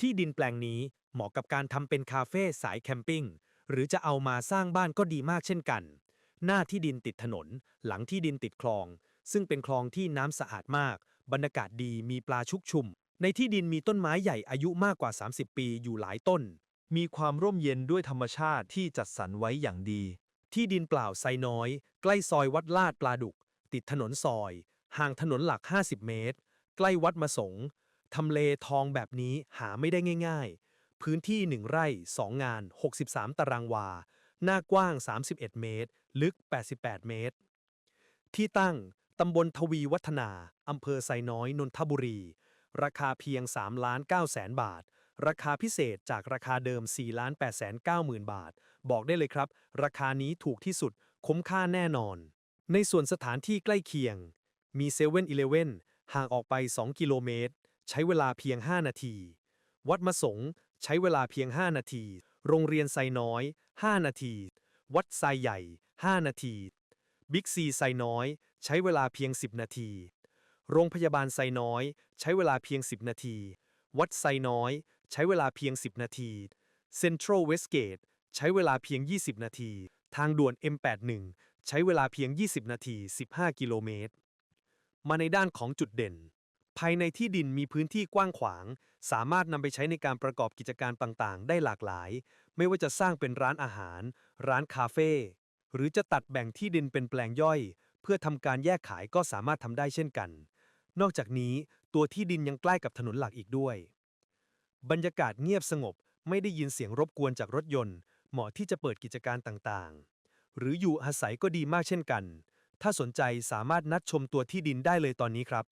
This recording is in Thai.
ที่ดินแปลงนี้เหมาะกับการทำเป็นคาเฟ่สายแคมปิ้ง หรือจะเอามาสร้างบ้านก็ดีมากเช่นกัน หน้าที่ดินติดถนน หลังที่ดินติดคลอง ซึ่งเป็นคลองที่น้ำสะอาดมาก บรรยากาศดีมีปลาชุกชุม ในที่ดินมีต้นไม้ใหญ่อายุมากกว่า 30 ปีอยู่หลายต้น มีความร่มเย็นด้วยธรรมชาติที่จัดสรรไว้อย่างดี ที่ดินเปล่าไซน้อย ใกล้ซอยวัดลาดปลาดุก ติดถนนซอย ห่างถนนหลัก 50 เมตร ใกล้วัดมะสง ทำเลทองแบบนี้หาไม่ได้ง่าย ๆ พื้นที่ 1 ไร่ 2 งาน 63 ตารางวา หน้ากว้าง 31 เมตร ลึก 88 เมตร ที่ตั้ง ตำบลทวีวัฒนา อำเภอไซน้อย นนทบุรี ราคาเพียง3ล้าน9แสนบาท ราคาพิเศษจากราคาเดิม4ล้าน8แสน9หมื่นบาท บอกได้เลยครับ ราคานี้ถูกที่สุด คุ้มค่าแน่นอน ในส่วนสถานที่ใกล้เคียง มีเซเว่นอีเลเว่นห่างออกไป 2 กิโลเมตร ใช้เวลาเพียง 5 นาที วัดมะสงใช้เวลาเพียง 5 นาที โรงเรียนไซน้อย 5 นาที วัดไซใหญ่ 5 นาที บิ๊กซีไซน้อย ใช้เวลาเพียง 10 นาที โรงพยาบาลไซน้อย ใช้เวลาเพียง 10 นาที วัดไซน้อย ใช้เวลาเพียง 10 นาทีเซ็นทรัลเวสเกตใช้เวลาเพียง 20 นาที ทางด่วน M81 ใช้เวลาเพียง 20 นาที 15 กิโลเมตร มาในด้านของจุดเด่น ภายในที่ดินมีพื้นที่กว้างขวาง สามารถนำไปใช้ในการประกอบกิจการต่างๆ ได้หลากหลาย ไม่ว่าจะสร้างเป็นร้านอาหาร ร้านคาเฟ่หรือจะตัดแบ่งที่ดินเป็นแปลงย่อย เพื่อทำการแยกขายก็สามารถทำได้เช่นกัน นอกจากนี้ตัวที่ดินยังใกล้กับถนนหลักอีกด้วย บรรยากาศเงียบสงบไม่ได้ยินเสียงรบกวนจากรถยนต์ เหมาะที่จะเปิดกิจการต่างๆ หรืออยู่อาศัยก็ดีมากเช่นกัน ถ้าสนใจสามารถนัดชมตัวที่ดินได้เลยตอนนี้ครับ